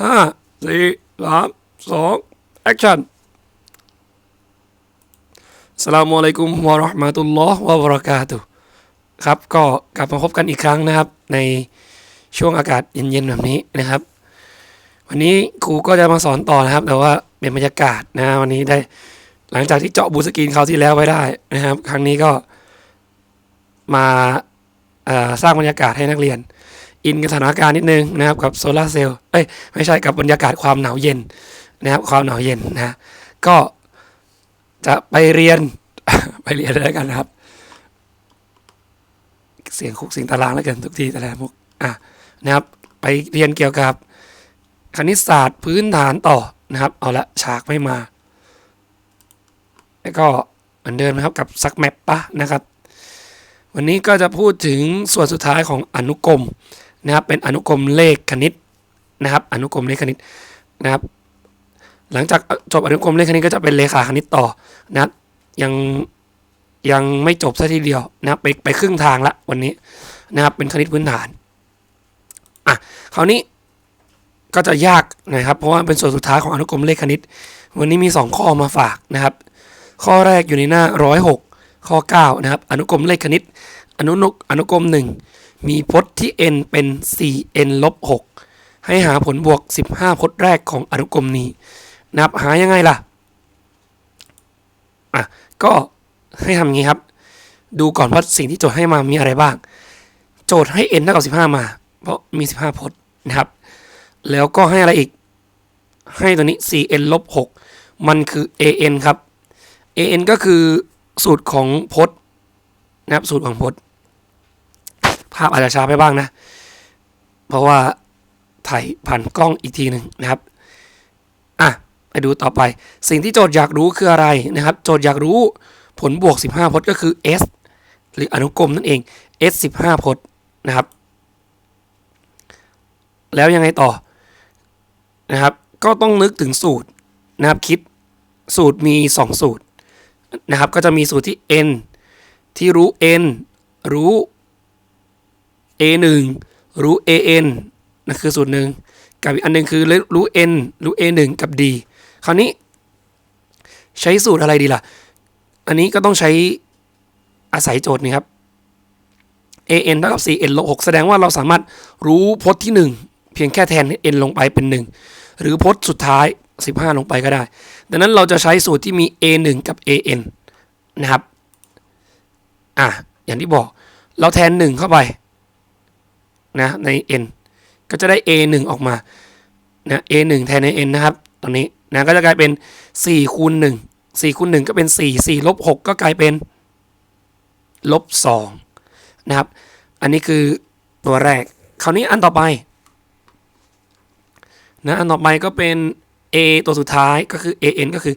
ห้าสี่สามสองแอคชั่นสลามุอะลัยกุมวะราะห์มะตุลลอฮ์วะบะเราะกาตุครับก็กลับมาพบกันอีกครั้งนะครับ ในช่วงอากาศเย็นๆแบบนี้นะครับ วันนี้ครูก็จะมาสอนต่อนะครับ แต่ว่าเป็นบรรยากาศนะวันนี้ได้หลังจากที่เจาะบูสกรีนคราวที่แล้วไว้ได้นะครับ ครั้งนี้ก็มาสร้างบรรยากาศให้นักเรียน อินกับสถานการณ์นิดนึงนะครับกับโซลาร์เซลล์เอ้ยไม่ใช่กับบรรยากาศความหนาวเย็นนะครับความหนาวเย็นนะก็จะไปเรียน ไปเรียนแล้วกันนะครับ เสียงคุกเสียงตารางแล้วกันทุกทีแต่ละมุกอะนะครับไปเรียนเกี่ยวกับคณิตศาสตร์พื้นฐานต่อนะครับ เอาละฉากไม่มา แล้วก็เหมือนเดิมนะครับกับซักแมปปะนะครับ วันนี้ก็จะพูดถึงส่วนสุดท้ายของอนุกรม นะครับเป็นอนุกรมเลขคณิตนะครับ อนุกรมเลขคณิตนะครับ หลังจากจบอนุกรมเลขคณิตก็จะเป็นเลขาคณิตต่อนะครับยังยังไม่จบซะทีเดียวนะครับไปไปครึ่งทางละวันนี้นะครับเป็นคณิตพื้นฐานอะคราวนี้ก็จะยากนะครับ เพราะว่าเป็นส่วนสุดท้ายของอนุกรมเลขคณิต วันนี้มี 2 ข้อมาฝากนะครับ ข้อแรกอยู่ในหน้า 106 ข้อ 9 นะครับ อนุกรมเลขคณิต อนุนกอนุกรม 1 มีพจน์ที่ n เป็น 4n ลบ6ให้หาผลบวก 15 พจน์แรกของอนุกรมนี้นะครับหายังไงล่ะ อะ ก็ให้ทำงี้ครับ ดูก่อนว่าสิ่งที่โจทย์ให้มามีอะไรบ้าง โจทย์ให้ n เท่ากับ 15 มา เพราะมี 15 พจน์นะครับ แล้วก็ให้อะไรอีก ให้ตัวนี้ 4n ลบ6มันคือ an ครับ an ก็คือสูตรของพจน์นะครับ สูตรของพจน์ ภาพอาจจะช้าไปบ้างนะ เพราะว่าถ่ายผ่านกล้องอีกทีหนึ่งนะครับอะไปดูต่อไป สิ่งที่โจทย์อยากรู้คืออะไรนะครับ โจทย์อยากรู้ผลบวก 15 พจน์ก็คือ s หรืออนุกรมนั่นเอง s 15 พจน์นะครับ แล้วยังไงต่อนะครับ ก็ต้องนึกถึงสูตรนะครับคิดสูตรมี 2 สูตรนะครับ ก็จะมีสูตรที่ n ที่รู้ n รู้ a 1 รู้ an นั่นคือสูตรหนึ่งกับอีกอันหนึ่งคือรู้ n รู้ a 1 กับ d คราวนี้ ใช้สูตรอะไรดีล่ะ อันนี้ก็ต้องใช้อาศัยโจทย์นี่ครับ an เท่ากับ 4n ลบ6แสดงว่าเราสามารถรู้พจน์ที่ 1 เพียงแค่แทน n ลงไปเป็น 1 หรือพจน์สุดท้าย 15 ลงไปก็ได้ ดังนั้นเราจะใช้สูตรที่มี a 1 กับ an นะครับ อะ อย่างที่บอก เราแทน 1 เข้าไป นะใน n ก็จะได้ a 1ออกมานะ a 1แทนใน n นะครับตรงนี้นะก็จะกลายเป็น4คูณ1 4คูณ1ก็เป็น 4 4ลบ6ก็กลายเป็นลบ2นะครับ อันนี้คือตัวแรก คราวนี้อันต่อไปนะอันต่อไปก็เป็น a ตัวสุดท้ายก็คือ an ก็คือ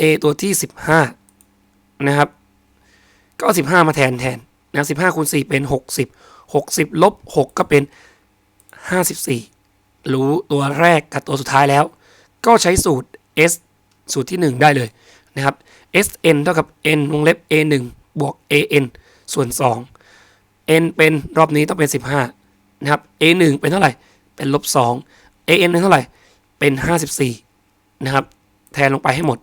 a ตัวที่ 15 นะครับ ก็เอา15 มาแทนแทน นะ15คูณ4เป็น60 60ลบ6ก็เป็น54รู้ตัวแรกกับตัวสุดท้ายแล้ว ก็ใช้สูตร s สูตรที่1ได้เลยนะครับ sn เท่ากับ n วงเล็บ a 1บวก an ส่วน2 n เป็นรอบนี้ต้องเป็น15นะครับ a 1เป็นเท่าไหร่ เป็นลบ2 an เป็นเท่าไหร่ เป็น54นะครับ แทนลงไปให้หมด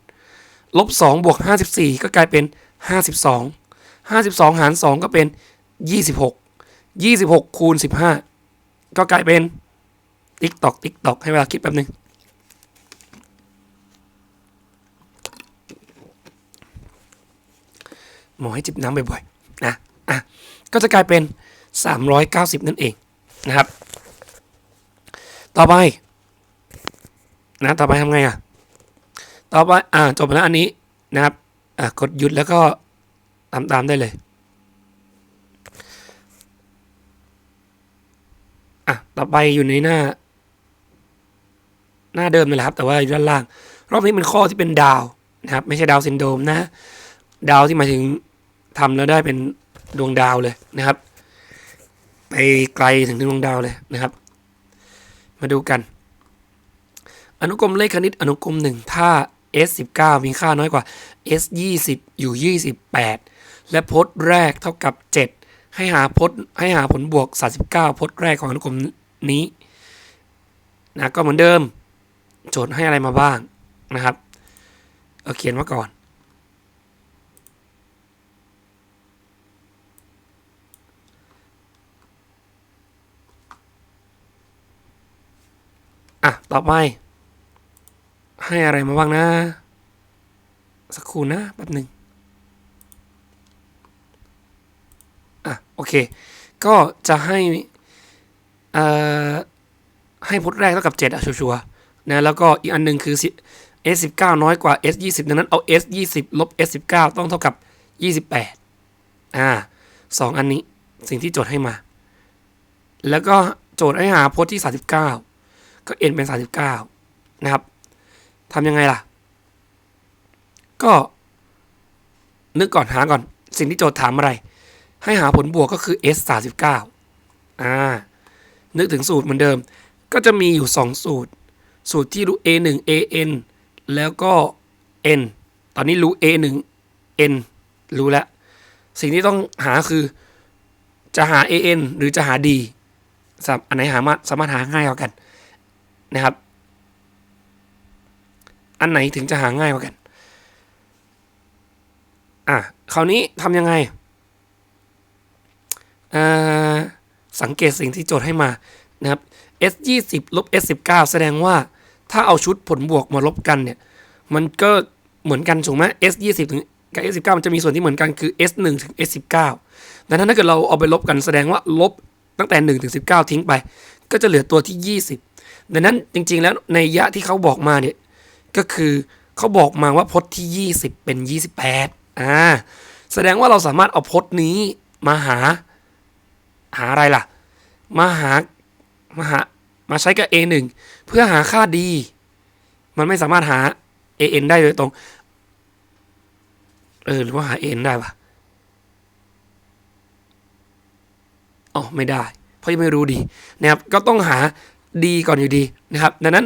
ลบ2บวก54 ก็กลายเป็น 52 52 หาร 2 ก็เป็น 26 26 คูณ 15 ก็กลายเป็น ติ๊กตอกติ๊กตอกให้เวลาคิดแป๊บนึงหมอให้จิบน้ำบ่อยๆนะอะก็จะกลายเป็น 390 นั่นเองนะครับ ต่อไปนะต่อไปทำไงอะ ต่อไปอ่าจบแล้วอันนี้นะครับอะกดหยุดแล้วก็ ตามตามได้เลย อะ ต่อไปอยู่ในหน้า หน้าเดิมนี่แหละครับ แต่ว่าอยู่ด้านล่าง รอบนี้เป็นข้อที่เป็นดาวนะครับ ไม่ใช่ดาวซินโดรมนะ ดาวที่หมายถึงทำแล้วได้เป็นดวงดาวเลยนะครับ ไปไกลถึงดวงดาวเลยนะครับ มาดูกัน อนุกรมเลขคณิตอนุกรมหนึ่งถ้า s 19 มีค่าน้อยกว่า s 20 อยู่ 28 และพจน์แรกเท่ากับ 7 ให้หาพจน์ให้หาผลบวก 39พจน์แรกของอนุกรมนี้นะก็เหมือนเดิม โจทย์ให้อะไรมาบ้างนะครับเอาเขียนมาก่อน อะ ต่อไป ให้อะไรมาบ้างนะ สักครู่นะ แป๊บหนึ่งอะ โอ เค ก็จะให้ให้พจน์แรกเท่ากับ 7 อะ ชัวร์ๆนะแล้วก็อีกอันหนึ่งคือ s 1 9 น้อยกว่า s 2 0 ดังนั้นเอา s 2 0 ลบ s 1 9 ต้องเท่ากับ 28 อ่าสองอันนี้สิ่งที่โจทย์ให้มา แล้วก็โจทย์ให้หาพจน์ที่ 39 ก็ n เป็น 39 นะครับทำยังไงล่ะ ก็นึกก่อนหาก่อน สิ่งที่โจทย์ถามอะไร ให้หาผลบวกก็คือ s 39อ่า นึกถึงสูตรเหมือนเดิม ก็จะมีอยู่ 2 สูตร สูตรที่รู้ a 1 a n แล้วก็ n ตอนนี้รู้ a 1 n รู้แล้ว สิ่งที่ต้องหาคือ จะหา a n หรือจะหา d สามอันไหนหามาสามารถหาง่ายกว่ากันนะครับ อันไหนถึงจะหาง่ายกว่ากัน อะ คราวนี้ทำยังไงอ่า สังเกตสิ่งที่โจทย์ให้มานะครับ s 2 0ลบ s 1 9แสดงว่าถ้าเอาชุดผลบวกมาลบกันเนี่ย มันก็เหมือนกันถูกไหม s 2 0ถึงกับ s 1 9มันจะมีส่วนที่เหมือนกันคือ s 1ถึง s 1 9ดังนั้นถ้าเกิดเราเอาไปลบกันแสดงว่าลบตั้งแต่1ถึง19 ทิ้งไป ก็จะเหลือตัวที่ 20 ดังนั้นจริงๆ แล้วในยะที่เขาบอกมาเนี่ย ก็คือเขาบอกมาว่าพจน์ที่ 20 เป็น 28อ่าแสดงว่าเราสามารถเอาพจน์นี้มาหา หาอะไรล่ะ มาหา มาหา มาใช้กับ a1 เพื่อหาค่า d มันไม่สามารถหา an ได้โดยตรง เออ หรือว่าหา n ได้ปะอ๋อ ไม่ได้ เพราะยังไม่รู้ดีนะครับ ก็ต้องหา d ก่อนอยู่ดีนะครับ ดังนั้น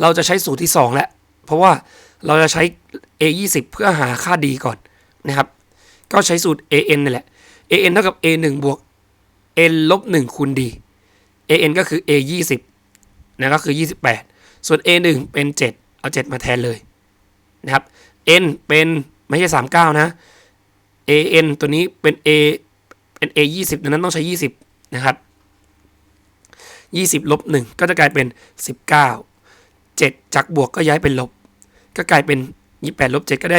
เราจะใช้สูตรที่ 2 แหล้วเพราะว่าเราจะใช้ a 20เพื่อหาค่า d ก่อนนะครับ ก็ใช้สูตร an นี่แหละ an เท่ากับ a 1 บวก n ลบ1คูณ d an ก็คือ a 20นะก็คือ 28 ส่วน a 1เป็น 7 เอา 7 มาแทนเลยนะครับ n เป็นไม่ใช่ 39 นะ an ตัวนี้เป็น a เป็น a 20ดังนั้นต้องใช้ 20 นะครับ 20 ลบ 1 ก็จะกลายเป็น 19 7 จากบวกก็ย้ายเป็นลบ ก็กลายเป็น 28 ลบ 7 ก็ได้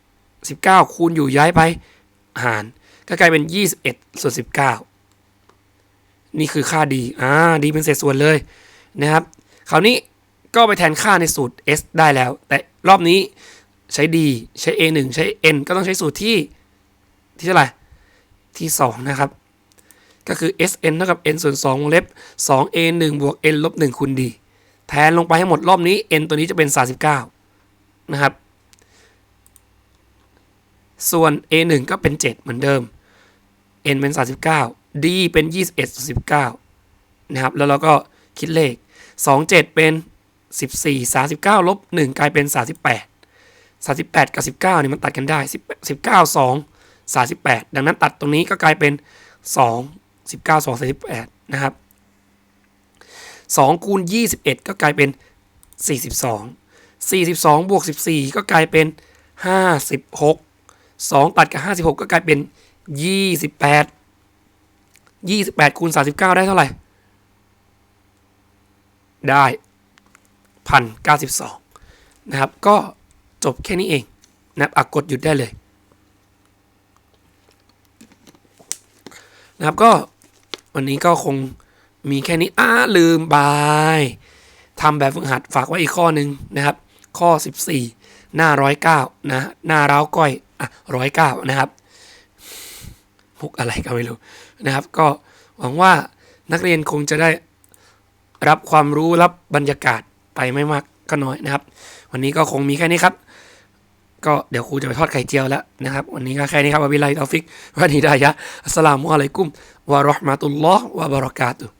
21 19 คูณอยู่ย้ายไปหาร ก็กลายเป็น 21 ส่วน 19 นี่คือค่าดีอ่าดีเป็นเศษส่วนเลยนะครับคราวนี้ก็ไปแทนค่าในสูตร s ได้แล้ว แต่รอบนี้ใช้ d ใช้ a 1ใช้ n ก็ต้องใช้สูตรที่ที่เท่าไหร่ที่ 2 นะครับ ก็คือ sn เท่ากับ n ส่วน2วงเล็บ 2a 1บวก n ลบ1คูณ d แทนลงไปให้หมดรอบนี้ n ตัวนี้จะเป็น 39 นะครับ ส่วน a 1ก็เป็น 7 เหมือนเดิม n เป็น 39 d เป็น21ส่วน19นะครับแล้วเราก็คิดเลข27เป็น14 39ลบ1กลายเป็น38 38กับ19เนี่ยมันตัดกันได้10 19 2 38ดังนั้นตัดตรงนี้ก็กลายเป็น2 19 2 38นะครับ2คูณ21ก็กลายเป็น42 42บวก14ก็กลายเป็น56 2ตัดกับ56ก็กลายเป็น 28 28คูณ39ได้เท่าไหร่ ได้พันเก้าสิบสองนะครับ ก็จบแค่นี้เองนะครับอักกดหยุดได้เลยนะครับก็วันนี้ก็คงมีแค่นี้อ้าลืมบายทำแบบฝึกหัดฝากไว้อีกข้อหนึ่งนะครับ ข้อ 14 หน้าร้อยเก้านะ หน้าร้าวก้อยอะร้อยเก้านะครับมุกอะไรก็ไม่รู้ นะครับ ก็หวังว่านักเรียนคงจะได้รับความรู้รับบรรยากาศไปไม่มากก็น้อยนะครับ วันนี้ก็คงมีแค่นี้ครับ ก็เดี๋ยวครูจะไปทอดไข่เจียวแล้วนะครับ วันนี้ก็แค่นี้ครับวะบิลลาฮิตอฟิกวันนี้ได้ยะอัสสลามุอะลัยกุมวะราะห์มะตุลลอฮ์วะบะเราะกาตุฮ์